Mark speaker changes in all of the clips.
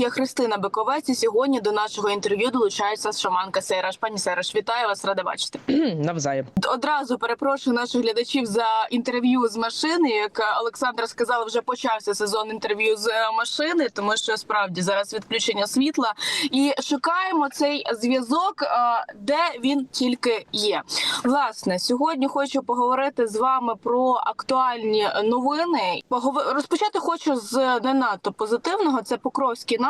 Speaker 1: я Христина Биковець. І сьогодні до нашого інтерв'ю долучається шаманка Сейраш. Пані Сейраш, вітаю вас, рада бачити.
Speaker 2: Навзаєм.
Speaker 1: Одразу перепрошую наших глядачів за інтерв'ю з машини. Як Олександра сказала, вже почався сезон інтерв'ю з машини, тому що справді зараз відключення світла. І шукаємо цей зв'язок, е, де він тільки є. Власне, сьогодні хочу поговорити з вами про актуальні новини. Розпочати хочу з не надто позитивного. Це Покровський напрямок.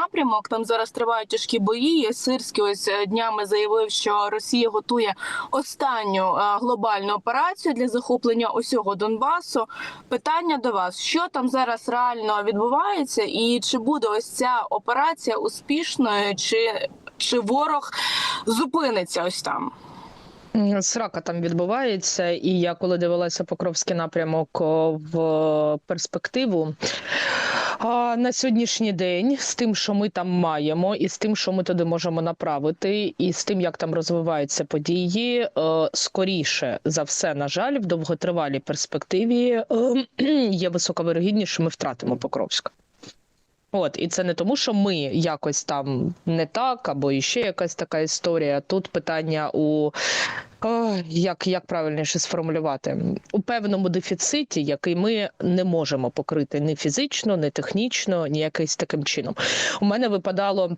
Speaker 1: Там зараз тривають тяжкі бої. Сирський ось е, днями заявив, що Росія готує останню е, глобальну операцію для захоплення усього Донбасу. Питання до вас: що там зараз реально відбувається, і чи буде ось ця операція успішною, чи, чи ворог зупиниться ось там?
Speaker 2: Срака там відбувається, і я коли дивилася Покровський напрямок в перспективу. А на сьогоднішній день з тим, що ми там маємо, і з тим, що ми туди можемо направити, і з тим, як там розвиваються події, е, скоріше за все, на жаль, в довготривалій перспективі е, є висока вирогідність, що ми втратимо Покровськ. От, і це не тому, що ми якось там не так, або іще якась така історія. Тут питання у о, як, як правильніше сформулювати у певному дефіциті, який ми не можемо покрити ні фізично, ні технічно, ні якийсь таким чином. У мене випадало.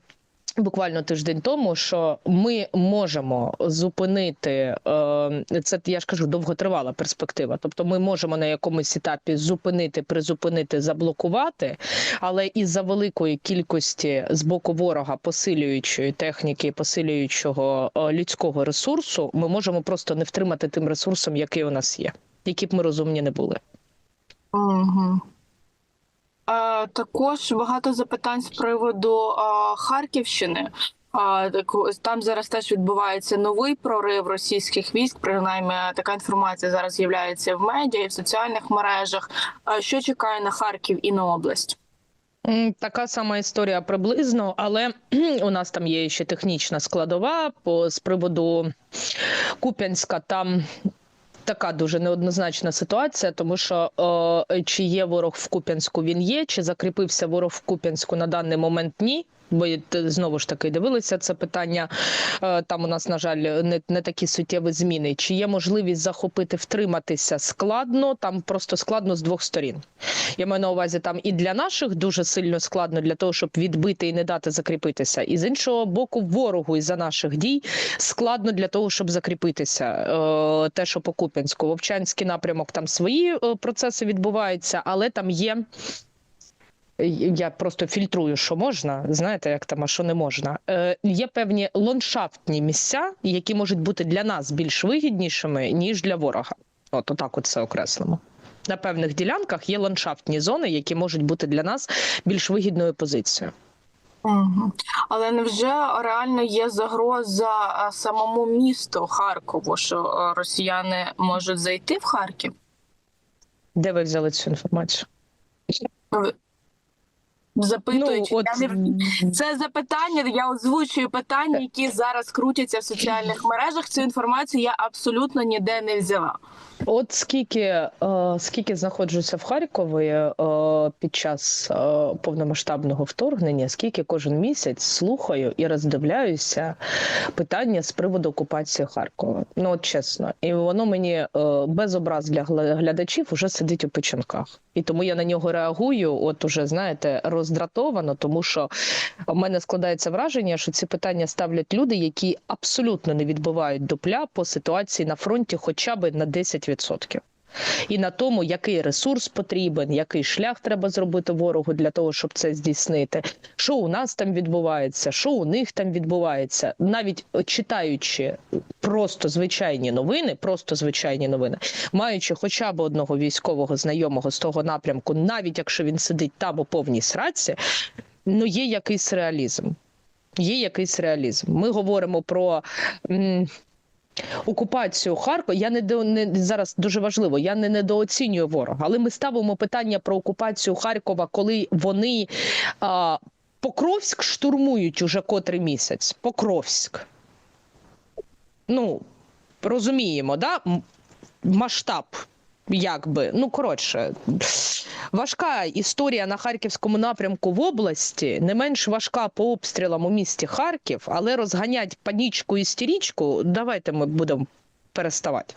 Speaker 2: Буквально тиждень тому, що ми можемо зупинити е, це. Я ж кажу, довготривала перспектива. Тобто, ми можемо на якомусь етапі зупинити, призупинити, заблокувати, але із за великої кількості з боку ворога посилюючої техніки, посилюючого е, людського ресурсу, ми можемо просто не втримати тим ресурсом, який у нас є, які б ми розумні не були.
Speaker 1: Угу. Також багато запитань з приводу Харківщини. Там зараз теж відбувається новий прорив російських військ. Принаймні, така інформація зараз з'являється в медіа і в соціальних мережах. Що чекає на Харків і на область?
Speaker 2: Така сама історія приблизно, але у нас там є ще технічна складова по з приводу Куп'янська. Там така дуже неоднозначна ситуація, тому що о, чи є ворог в Куп'янську, він є, чи закріпився ворог в Куп'янську на даний момент ні. Бо знову ж таки дивилися це питання. Е, Там у нас, на жаль, не, не такі суттєві зміни. Чи є можливість захопити, втриматися складно? Там просто складно з двох сторін. Я маю на увазі там і для наших дуже сильно складно для того, щоб відбити і не дати закріпитися. І з іншого боку, ворогу із за наших дій складно для того, щоб закріпитися. Е, Те, що по Куп'янську, Вовчанський напрямок, там свої е, процеси відбуваються, але там є. Я просто фільтрую, що можна, знаєте, як там, а що не можна. Е, є певні ландшафтні місця, які можуть бути для нас більш вигіднішими, ніж для ворога. От отак от це окреслимо. На певних ділянках є ландшафтні зони, які можуть бути для нас більш вигідною позицією.
Speaker 1: Угу. Але невже реально є загроза е, самому місту Харкову, що е, росіяни можуть зайти в Харків?
Speaker 2: Де ви взяли цю інформацію?
Speaker 1: Запитують,
Speaker 2: ну, от,
Speaker 1: я не Це запитання. Я озвучую питання, які зараз крутяться в соціальних мережах. Цю інформацію я абсолютно ніде не взяла.
Speaker 2: От скільки, е, скільки знаходжуся в Харкові е, під час е, повномасштабного вторгнення, скільки кожен місяць слухаю і роздивляюся питання з приводу окупації Харкова. Ну от чесно, і воно мені е, без образ для глядачів уже сидить у печінках. І тому я на нього реагую, от уже знаєте, роздратовано, тому що у мене складається враження, що ці питання ставлять люди, які абсолютно не відбувають дупля по ситуації на фронті, хоча б на 10%. І на тому, який ресурс потрібен, який шлях треба зробити ворогу для того, щоб це здійснити, що у нас там відбувається, що у них там відбувається, навіть читаючи просто звичайні новини, просто звичайні новини, маючи хоча б одного військового знайомого з того напрямку, навіть якщо він сидить там у повній сраці, ну є якийсь реалізм. Є якийсь реалізм. Ми говоримо про. м, Окупацію Харкова я не, до, не зараз дуже важливо. Я не недооцінюю ворога, але ми ставимо питання про окупацію Харкова, коли вони а, Покровськ штурмують уже котрий місяць. Покровськ. Ну розуміємо, да? Масштаб Якби, ну коротше, важка історія на харківському напрямку в області, не менш важка по обстрілам у місті Харків, але розганять панічку і істерічку, давайте ми будемо переставати.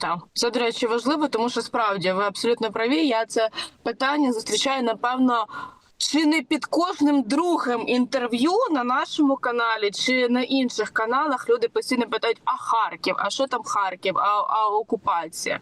Speaker 1: Так, це, до речі, важливо, тому що справді ви абсолютно праві. Я це питання зустрічаю, напевно, чи не під кожним другим інтерв'ю на нашому каналі, чи на інших каналах люди постійно питають: а Харків, а що там Харків, а, а окупація?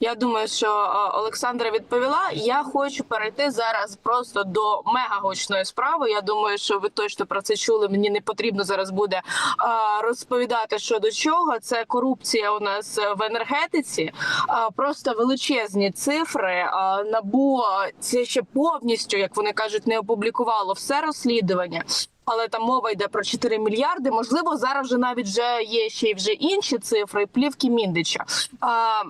Speaker 1: Я думаю, що Олександра відповіла. Я хочу перейти зараз просто до мегагучної справи. Я думаю, що ви точно про це чули. Мені не потрібно зараз буде а, розповідати, що до чого. Це корупція у нас в енергетиці. А, Просто величезні цифри. Набу це ще повністю, як вони кажуть, не опублікувало все розслідування. Але там мова йде про 4 мільярди. Можливо, зараз вже навіть вже є ще й вже інші цифри, плівки Міндича. А,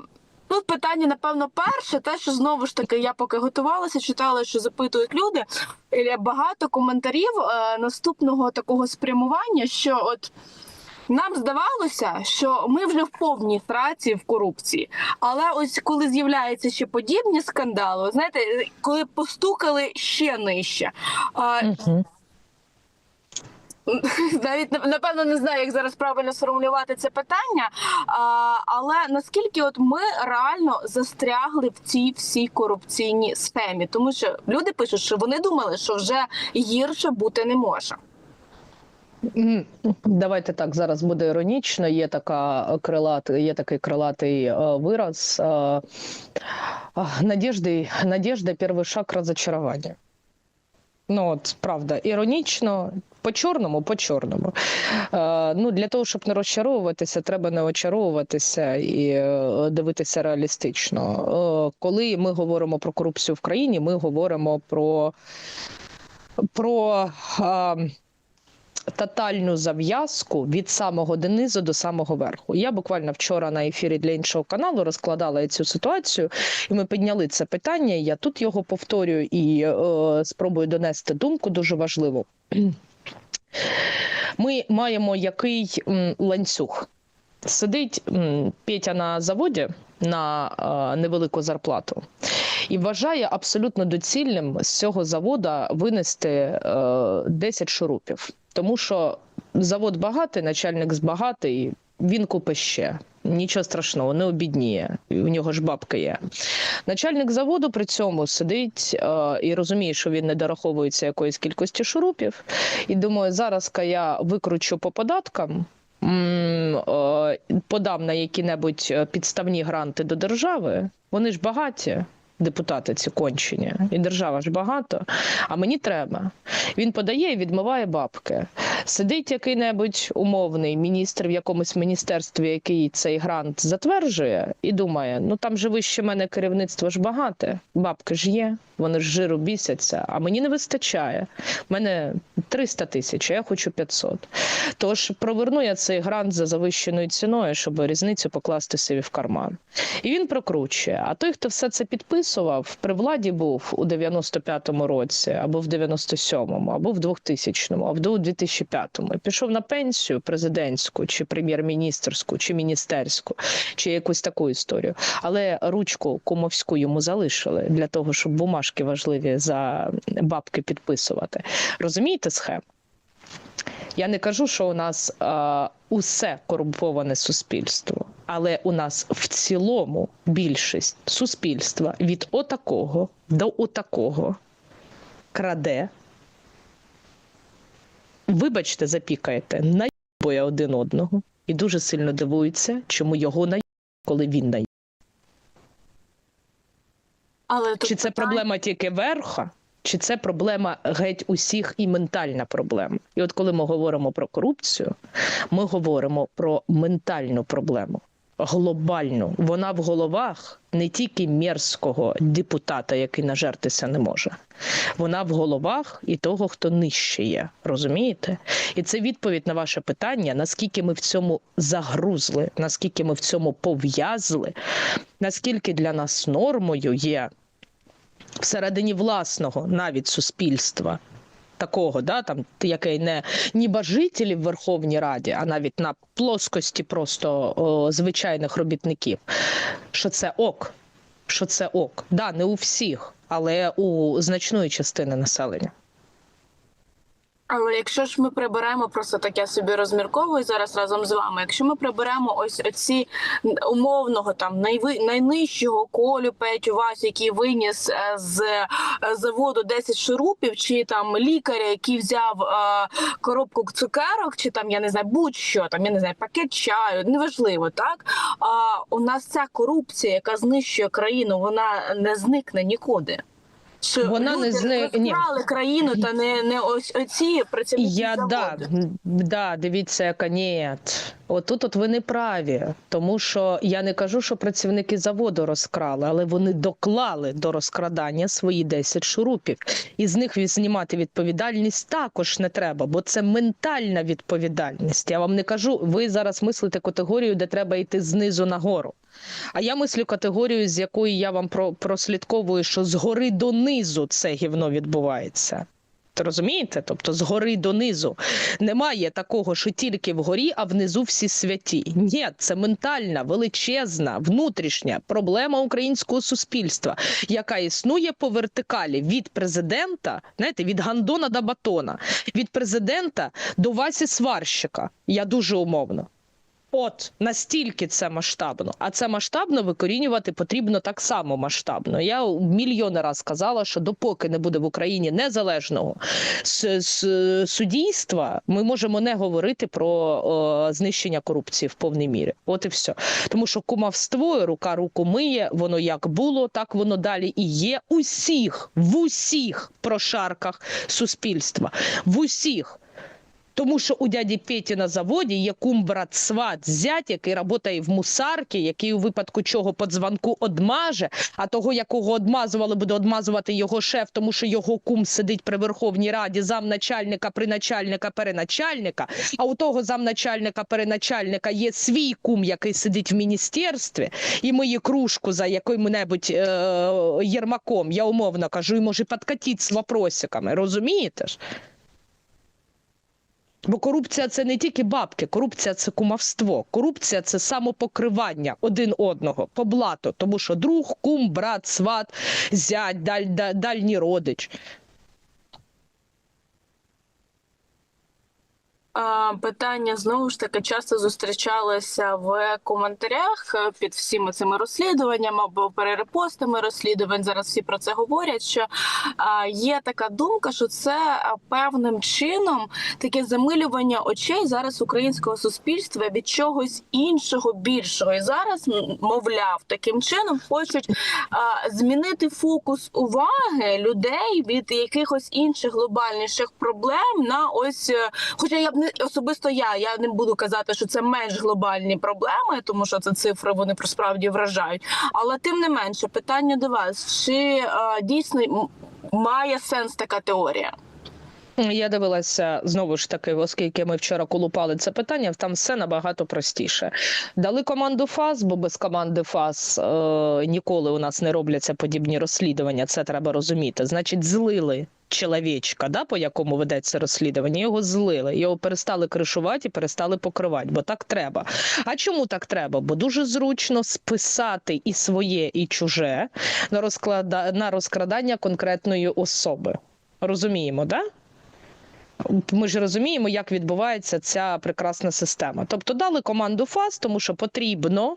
Speaker 1: Тут питання, напевно, перше, те, що знову ж таки я поки готувалася, читала, що запитують люди. Багато коментарів е, наступного такого спрямування, що от. Нам здавалося, що ми вже в повній сраці в корупції. Але ось коли з'являються ще подібні скандали, знаєте, коли постукали ще нижче. А,
Speaker 2: Угу.
Speaker 1: навіть напевно не знаю, як зараз правильно сформулювати це питання. А, але наскільки от ми реально застрягли в цій всій корупційній схемі, тому що люди пишуть, що вони думали, що вже гірше бути не може.
Speaker 2: Давайте так зараз буде іронічно. Є така крилат, є такий крилатий е, вираз. Е, надіжди, надіжда перший шаг розочарування. Ну, от правда, іронічно, по чорному, по чорному. Е, ну, для того, щоб не розчаровуватися, треба не очаровуватися і е, дивитися реалістично. Е, коли ми говоримо про корупцію в країні, ми говоримо про, про е, тотальну зав'язку від самого донизу до самого верху. Я буквально вчора на ефірі для іншого каналу розкладала цю ситуацію, і ми підняли це питання. Я тут його повторюю і е, спробую донести думку дуже важливу. Ми маємо який ланцюг. Сидить Петя на заводі на е, невелику зарплату і вважає абсолютно доцільним з цього завода винести е, 10 шурупів. Тому що завод багатий, начальник збагатий, він купить ще. Нічого страшного, не обідніє. У нього ж бабка є. Начальник заводу при цьому сидить е, і розуміє, що він не дораховується якоїсь кількості шурупів. І думаю, зараз я викручу по податкам. е, Подам на які-небудь е, підставні гранти до держави. Вони ж багаті, депутати ці кончені, і держава ж багато. А мені треба. Він подає і відмиває бабки. Сидить який-небудь умовний міністр в якомусь міністерстві, який цей грант затверджує, і думає: ну там же вище мене керівництво ж багате, бабки ж є, вони ж жиру бісяться, а мені не вистачає. У мене 300 тисяч, а я хочу 500. Тож проверну я цей грант за завищеною ціною, щоб різницю покласти собі в карман. І він прокручує. А той, хто все це підписував, при владі був у 95-му році, або в 97-му, або в 2000-му, або в 2005-му. І Пішов на пенсію президентську, чи прем'єр-міністерську, чи міністерську, чи якусь таку історію. Але ручку кумовську йому залишили для того, щоб бумажки важливі за бабки підписувати. Розумієте схему? Я не кажу, що у нас е, усе корумповане суспільство, але у нас в цілому більшість суспільства від отакого до отакого краде. Вибачте, запікаєте, наїбує один одного і дуже сильно дивується, чому його наїбує, коли він наїбує.
Speaker 1: Але
Speaker 2: Чи це
Speaker 1: питання-
Speaker 2: проблема тільки верха, чи це проблема геть усіх і ментальна проблема? І от коли ми говоримо про корупцію, ми говоримо про ментальну проблему. Глобальну, вона в головах не тільки мерзкого депутата, який нажертися не може, вона в головах і того, хто нижче є. Розумієте? І це відповідь на ваше питання: наскільки ми в цьому загрузли, наскільки ми в цьому пов'язли, наскільки для нас нормою є всередині власного навіть суспільства такого, да, там який не нібожителі в Верховній Раді, а навіть на плоскості просто о, звичайних робітників, що це ок. Що це ок. Да, не у всіх, але у значної частини населення.
Speaker 1: Але якщо ж ми приберемо, просто так я собі розмірковую зараз разом з вами. Якщо ми приберемо ось оці умовного там найви, найнижчого колю Петю Васю, який виніс е, з е, заводу 10 шурупів, чи там лікаря, який взяв е, коробку цукерок, чи там я не знаю, будь-що там я не знаю, пакет чаю, неважливо, так а у нас ця корупція, яка знищує країну, вона не зникне нікуди. Що
Speaker 2: Вона не зне ні.
Speaker 1: країну, та не, не ось оці працівники
Speaker 2: Я
Speaker 1: заводу.
Speaker 2: да, да, дивіться, яка ні. Отут от ви не праві, тому що я не кажу, що працівники заводу розкрали, але вони доклали до розкрадання свої 10 шурупів. І з них знімати відповідальність також не треба, бо це ментальна відповідальність. Я вам не кажу, ви зараз мислите категорію, де треба йти знизу нагору. А я мислю категорію, з якої я вам про, прослідковую, що згори донизу це гівно відбувається. Розумієте? Тобто згори донизу немає такого, що тільки вгорі, а внизу всі святі. Ні, це ментальна, величезна, внутрішня проблема українського суспільства, яка існує по вертикалі від президента, знаєте, від Гандона до Батона, від президента до Васі Сварщика. Я дуже умовно. От настільки це масштабно, а це масштабно викорінювати потрібно так само масштабно. Я мільйони раз казала, що допоки не буде в Україні незалежного суддійства, ми можемо не говорити про о, знищення корупції в повній мірі. От і все. Тому що кумавство, рука руку миє, воно як було, так воно далі і є. Усіх, в усіх прошарках суспільства, в усіх. Тому що у дяді Петі на заводі є кум брат сват зять, який працює в мусарці, який у випадку чого по дзвонку одмаже, а того, якого одмазували, буде одмазувати його шеф, тому що його кум сидить при Верховній Раді, замначальника, приначальника, переначальника. А у того замначальника, переначальника є свій кум, який сидить в міністерстві, і мої кружку за яким-небудь е- Єрмаком, я умовно кажу, і може підкатіть з вопросиками. Розумієте ж? Бо корупція це не тільки бабки, корупція це кумовство, корупція це самопокривання один одного по блату, тому що друг, кум, брат, сват, зять, даль, даль, дальній родич.
Speaker 1: Питання знову ж таки часто зустрічалося в коментарях е, під всіми цими розслідуваннями або перерепостами розслідувань. Зараз всі про це говорять. Що є така думка, що це певним чином таке замилювання очей зараз українського суспільства від чогось іншого більшого. І зараз, мовляв, таким чином хочуть змінити фокус уваги людей від якихось інших глобальніших проблем на ось. е, Хоча я б особисто я, я не буду казати, що це менш глобальні проблеми, тому що це цифри вони справді вражають. Але тим не менше, питання до вас: чи а, дійсно має сенс така теорія?
Speaker 2: Я дивилася знову ж таки, оскільки ми вчора колупали це питання, там все набагато простіше. Дали команду ФАС, бо без команди ФАС е, ніколи у нас не робляться подібні розслідування. Це треба розуміти. Значить, злили чоловічка, да, по якому ведеться розслідування. Його злили, його перестали кришувати і перестали покривати, бо так треба. А чому так треба? Бо дуже зручно списати і своє, і чуже на розклада розкрадання конкретної особи. Розуміємо, да? Ми ж розуміємо, як відбувається ця прекрасна система. Тобто дали команду ФАС, тому що потрібно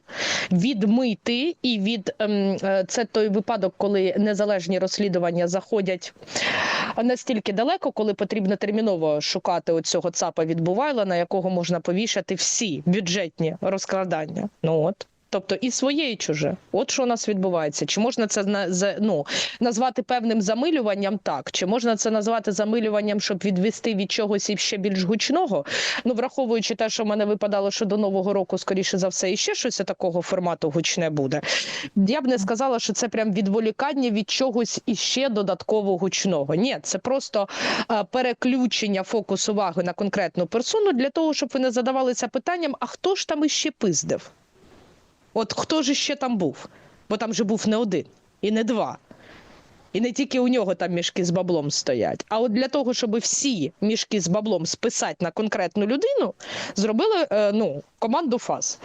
Speaker 2: відмити і від ем, е, це той випадок, коли незалежні розслідування заходять настільки далеко, коли потрібно терміново шукати оцього цапа від Бувайла, на якого можна повішати всі бюджетні розкрадання. Ну от. Тобто і своє, і чуже. От що у нас відбувається. Чи можна це ну, назвати певним замилюванням? Так. Чи можна це назвати замилюванням, щоб відвести від чогось і ще більш гучного? Ну, враховуючи те, що в мене випадало, що до Нового року, скоріше за все, і ще щось такого формату гучне буде. Я б не сказала, що це прям відволікання від чогось іще додатково гучного. Ні, це просто е, переключення фокусу уваги на конкретну персону для того, щоб ви не задавалися питанням, а хто ж там іще пиздив? От хто ж ще там був? Бо там же був не один і не два. І не тільки у нього там мішки з баблом стоять. А от для того, щоб всі мішки з баблом списати на конкретну людину, зробили е, ну, команду ФАС.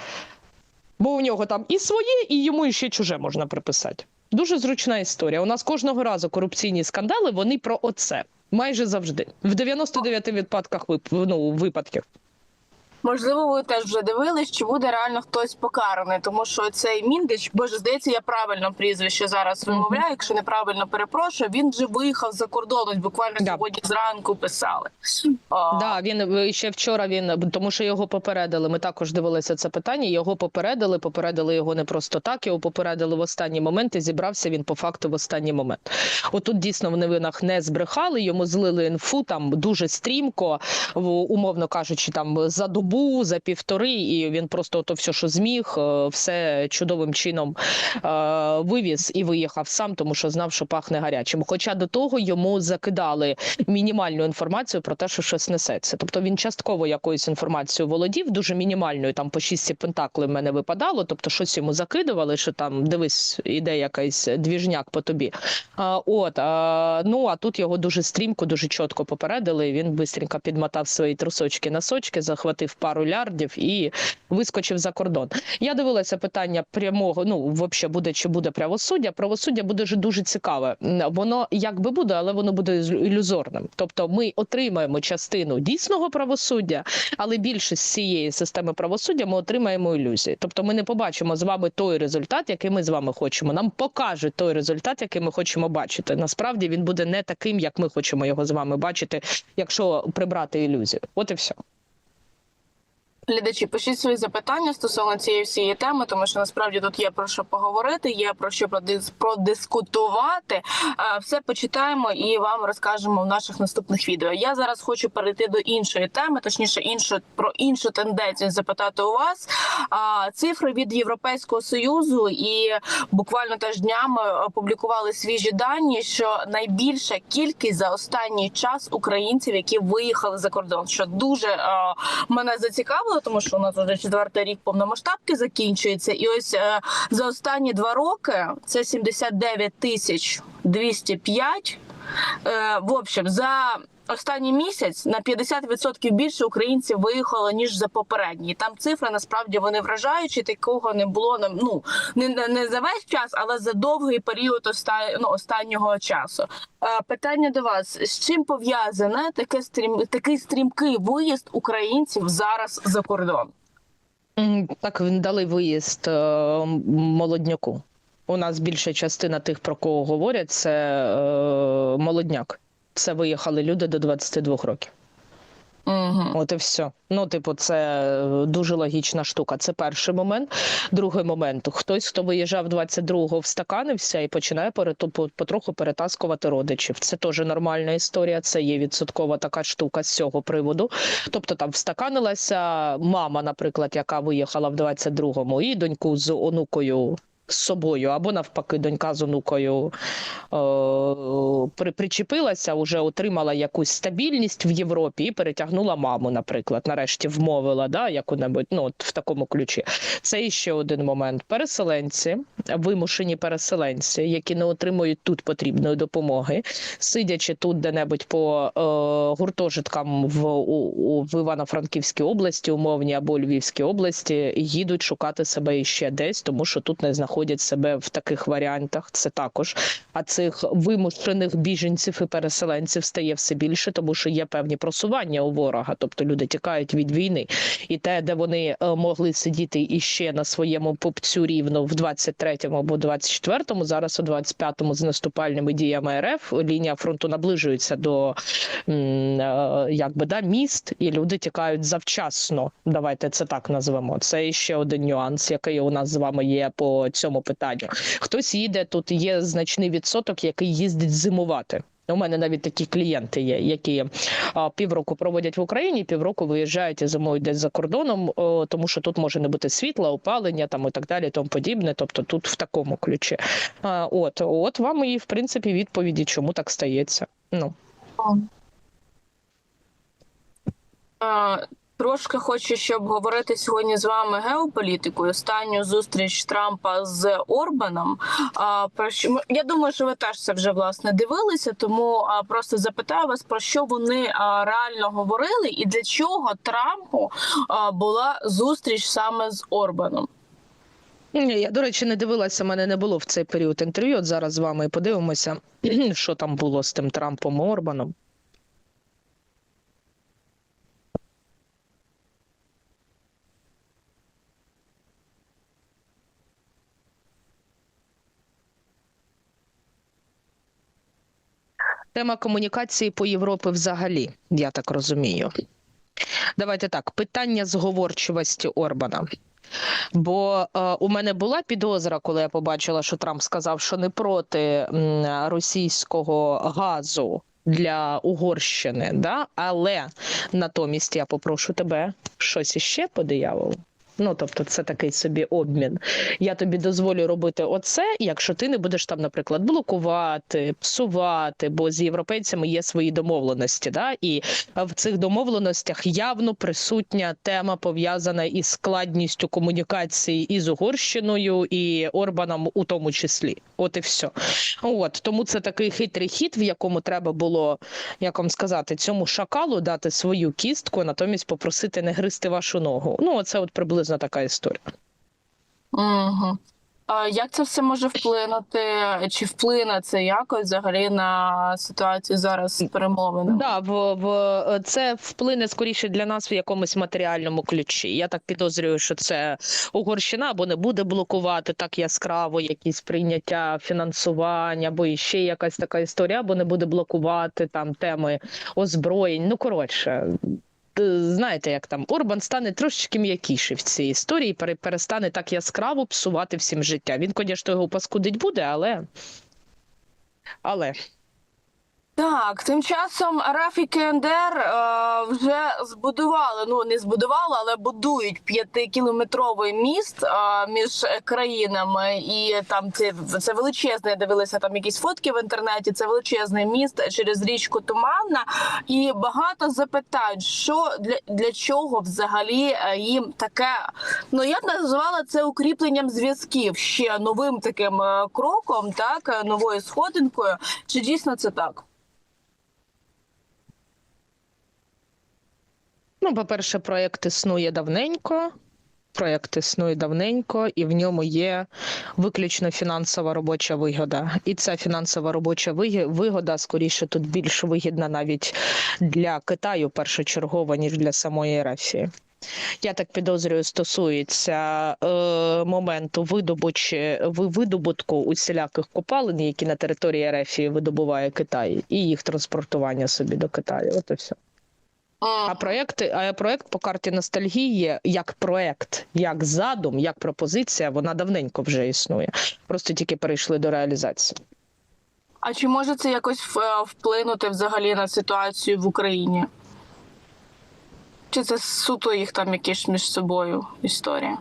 Speaker 2: Бо у нього там і своє, і йому ще чуже можна приписати. Дуже зручна історія. У нас кожного разу корупційні скандали, вони про оце. Майже завжди. В 99 випадках вип- ну, випадків.
Speaker 1: Можливо, ви теж вже дивились, чи буде реально хтось покараний, тому що цей міндич, боже, здається, я правильно прізвище зараз вимовляю. Якщо неправильно перепрошую, він вже виїхав за кордон. Буквально
Speaker 2: Да.
Speaker 1: сьогодні зранку писали. А,
Speaker 2: Да, він е, ще вчора він, тому що його попередили. Ми також дивилися це питання. Його попередили, попередили його не просто так. Його попередили в останній момент. І зібрався він по факту в останній момент. Отут дійсно в новинах не збрехали. Йому злили інфу там дуже стрімко, умовно кажучи, там за добу, за півтори, і він просто то все, що зміг, е, все чудовим чином е, вивіз і виїхав сам, тому що знав, що пахне гарячим. Хоча до того йому закидали мінімальну інформацію про те, що щось несеться. Тобто він частково якоюсь інформацією володів, дуже мінімальною, там по шісті пентакли в мене випадало. Тобто, щось йому закидували, що там дивись, іде якийсь двіжняк по тобі. А, от ну а тут його дуже стрімко, дуже чітко попередили. Він бистренько підмотав свої трусочки носочки, захватив пару лярдів і вискочив за кордон. Я дивилася питання прямого. Ну взагалі буде чи буде правосуддя. Правосуддя буде дуже цікаве. Воно як би буде, але воно буде ілю- ілюзорним. Тобто, ми отримаємо частину дійсного правосуддя, але більшість цієї системи правосуддя ми отримаємо ілюзії. Тобто, ми не побачимо з вами той результат, який ми з вами хочемо. Нам покаже той результат, який ми хочемо бачити. Насправді він буде не таким, як ми хочемо його з вами бачити, якщо прибрати ілюзію. От і все.
Speaker 1: Глядачі, пишіть свої запитання стосовно цієї всієї теми, тому що насправді тут є про що поговорити, є про що продис- продискутувати. Е, Все почитаємо і вам розкажемо в наших наступних відео. Я зараз хочу перейти до іншої теми, точніше, іншу про іншу тенденцію запитати у вас. Цифри від Європейського союзу і буквально теж днями опублікували свіжі дані, що найбільша кількість за останній час українців, які виїхали за кордон, що дуже е, мене зацікавило, тому що у нас вже четвертий рік повномасштабки закінчується, і ось е, за останні два роки це 79 тисяч 205. Е, в общем, за останній місяць на 50% більше українців виїхало ніж за попередній. Там цифри насправді вони вражаючі. Такого не було нам. Ну не, не, за весь час, але за довгий період оста, ну, останнього часу. Е, питання до вас: з чим пов'язане таке стрім, такий стрімкий виїзд українців зараз за кордон?
Speaker 2: Так він дали виїзд е, молодняку. У нас більша частина тих, про кого говорять, це е, молодняк. Це виїхали люди до 22 років.
Speaker 1: Угу.
Speaker 2: От і все. Ну, типу, це е, дуже логічна штука. Це перший момент. Другий момент: хтось, хто виїжджав 22-го, встаканився і починає потроху перетаскувати родичів. Це теж нормальна історія. Це є відсоткова така штука з цього приводу. Тобто там встаканилася мама, наприклад, яка виїхала в 22-му, і доньку з онукою. З собою, або навпаки, донька з онукою е, при, причепилася, вже отримала якусь стабільність в Європі і перетягнула маму, наприклад, нарешті вмовила, да, яку-небудь, ну, от в такому ключі. Це іще один момент. Переселенці, вимушені переселенці, які не отримують тут потрібної допомоги, сидячи тут де-небудь по е, гуртожиткам в, у, в Івано-Франківській області, умовній або Львівській області, їдуть шукати себе іще десь, тому що тут не знаходять себе в таких варіантах. Це також. А цих вимушених біженців і переселенців стає все більше, тому що є певні просування у ворога, тобто люди тікають від війни. І те, де вони е, могли сидіти іще на своєму попцю рівно в 23-му або 24-му, зараз у 25-му з наступальними діями РФ лінія фронту наближується до е, якби да міст, і люди тікають завчасно. Давайте це так назвемо. Це ще один нюанс, який у нас з вами є по цьому питанню. Хтось їде тут. Є значний відсоток, який їздить зимувати. У мене навіть такі клієнти є, які а, півроку проводять в Україні, півроку виїжджають і зимують десь за кордоном, о, тому що тут може не бути світла, опалення там і так далі, тому подібне. Тобто тут в такому ключі. А, от, от вам і в принципі відповіді, чому так стається. Ну
Speaker 1: Трошки хочу, щоб говорити сьогодні з вами геополітикою. Останню зустріч Трампа з Орбаном. А про що я думаю, що ви теж це вже власне дивилися. Тому просто запитаю вас про що вони реально говорили, і для чого Трампу була зустріч саме з Орбаном.
Speaker 2: Ні, я, до речі, не дивилася, мене не було в цей період інтерв'ю. От зараз з вами подивимося, що там було з тим Трампом і Орбаном. Тема комунікації по Європі взагалі, я так розумію. Давайте так, питання зговорчивості Орбана. Бо е, у мене була підозра, коли я побачила, що Трамп сказав, що не проти м, російського газу для Угорщини, да? але натомість я попрошу тебе щось іще по дияволу. Ну, тобто, це такий собі обмін. Я тобі дозволю робити оце, якщо ти не будеш там, наприклад, блокувати, псувати, бо з європейцями є свої домовленості. Да? І в цих домовленостях явно присутня тема пов'язана із складністю комунікації із Угорщиною і Орбаном у тому числі. От і все. От тому це такий хитрий хід, в якому треба було, як вам сказати, цьому шакалу дати свою кістку, натомість попросити не гризти вашу ногу. Ну, оце от приблизно така історія.
Speaker 1: Угу. А як це все може вплинути? Чи вплине це якось взагалі на ситуацію зараз з перемовинами?
Speaker 2: Да, в, в це вплине скоріше для нас в якомусь матеріальному ключі. Я так підозрюю, що це Угорщина або не буде блокувати так яскраво якісь прийняття фінансування, або іще якась така історія, або не буде блокувати там теми озброєнь. Ну коротше. Т- Знаєте, як там Орбан стане трошечки м'якіший в цій історії, перестане так яскраво псувати всім життя. Він, звісно, його паскудить буде, але. Але
Speaker 1: Так, тим часом РФ КНДР е, вже збудували, ну не збудували, але будують п'ятикілометровий міст е, між країнами, і там це, це величезне. Я дивилася там якісь фотки в інтернеті. Це величезний міст через річку Туманна. І багато запитають, що для, для чого взагалі е, їм таке. Ну я б називала це укріпленням зв'язків ще новим таким е, кроком, так е, новою сходинкою. Чи дійсно це так?
Speaker 2: Ну, по-перше, проєкт існує давненько. Проєкт існує давненько, і в ньому є виключно фінансова робоча вигода. І ця фінансова робоча вигода, скоріше, тут більш вигідна навіть для Китаю першочергово, ніж для самої Рафії. Я так підозрюю, стосується е, моменту видобучі, видобутку усіляких копалин, які на території Рефії видобуває Китай, і їх транспортування собі до Китаю. От і все. А проєкти, а проєкт по карті ностальгії як проєкт, як задум, як пропозиція, вона давненько вже існує. Просто тільки перейшли до реалізації.
Speaker 1: А чи може це якось вплинути взагалі на ситуацію в Україні? Чи це суто їх там якісь між собою історія?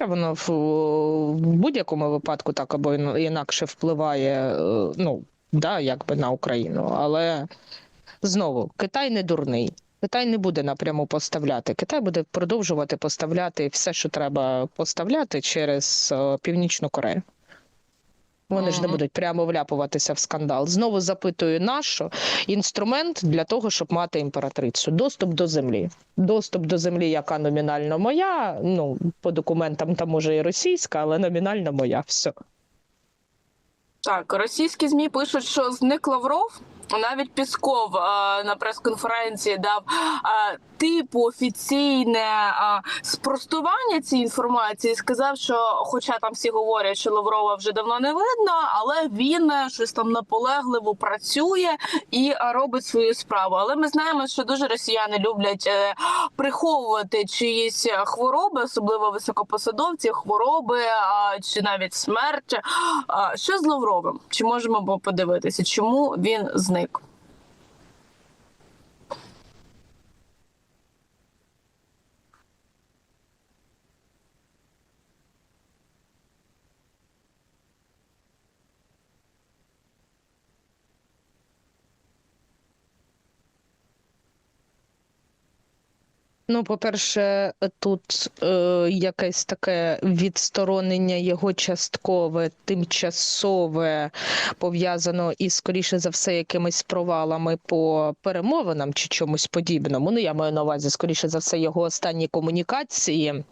Speaker 2: Воно в, в будь-якому випадку так або інакше впливає, е, ну да, якби на Україну. Але знову Китай не дурний. Китай не буде напряму поставляти. Китай буде продовжувати поставляти все, що треба поставляти через е, Північну Корею. Вони ж не будуть прямо вляпуватися в скандал. Знову запитую, нащо інструмент для того, щоб мати імператрицю. Доступ до землі. Доступ до землі, яка номінально моя. Ну, по документам там може і російська, але номінально моя. Все.
Speaker 1: Так, російські змі пишуть, що зник Лавров. Навіть Пісков на прес-конференції дав типу офіційне спростування цієї інформації. Сказав, що, хоча там всі говорять, що Лаврова вже давно не видно, але він е, щось там наполегливо працює і робить свою справу. Але ми знаємо, що дуже росіяни люблять е, приховувати чиїсь е, хвороби, особливо високопосадовці, хвороби чи навіть смерть. Що з Лавровим? Чи можемо подивитися, чому він зник?
Speaker 2: like Ну, по-перше, тут е, якесь таке відсторонення його часткове, тимчасове, пов'язано із, скоріше за все, якимись провалами по перемовинам чи чомусь подібному. Ну, я маю на увазі, скоріше за все, його останні комунікації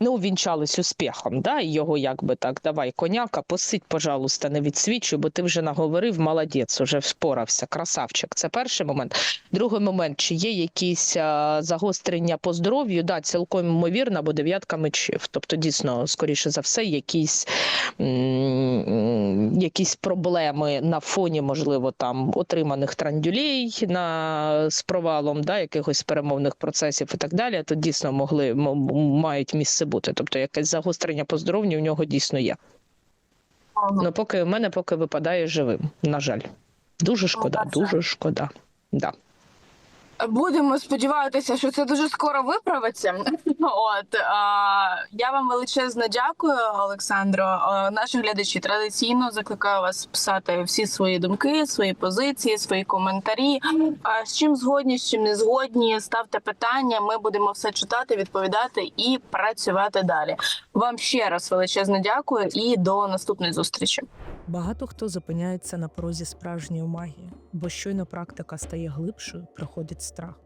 Speaker 2: не увінчались успіхом. Да? Його якби так, давай, коняка, посидь, пожалуйста, не відсвічуй, бо ти вже наговорив, молодець, уже вспорався, красавчик. Це перший момент. Другий момент, чи є якісь а, загострення по здоров'ю? Да, цілком ймовірно, бо дев'ятка мечів. Тобто, дійсно, скоріше за все, якісь, якісь проблеми на фоні, можливо, там отриманих трандюлей на, з провалом, да, якихось перемовних процесів і так далі, то дійсно могли мають місце бути. Тобто, якесь загострення по здоров'ю у нього дійсно є. Ну, поки в мене поки випадає живим, на жаль. Дуже шкода, дуже шкода. Да.
Speaker 1: Будемо сподіватися, що це дуже скоро виправиться. От а, я вам величезно дякую, Олександро. А, наші глядачі традиційно закликаю вас писати всі свої думки, свої позиції, свої коментарі. А, з чим згодні, з чим не згодні, ставте питання. Ми будемо все читати, відповідати і працювати далі. Вам ще раз величезно дякую і до наступної зустрічі.
Speaker 3: Багато хто зупиняється на порозі справжньої магії, бо щойно практика стає глибшою, приходить страх.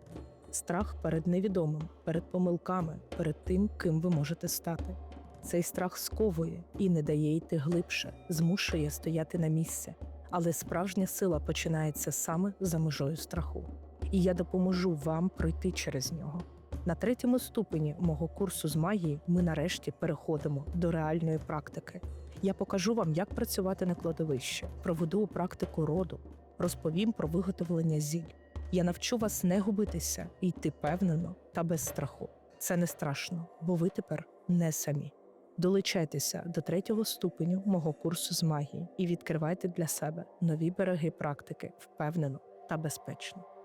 Speaker 3: Страх перед невідомим, перед помилками, перед тим, ким ви можете стати. Цей страх сковує і не дає йти глибше, змушує стояти на місці. Але справжня сила починається саме за межою страху. І я допоможу вам пройти через нього. На третьому ступені мого курсу з магії ми нарешті переходимо до реальної практики. Я покажу вам, як працювати на кладовищі, проведу практику роду, розповім про виготовлення зіль. Я навчу вас не губитися і йти впевнено та без страху. Це не страшно, бо ви тепер не самі. Долучайтеся до третього ступеню мого курсу з магії і відкривайте для себе нові береги практики впевнено та безпечно.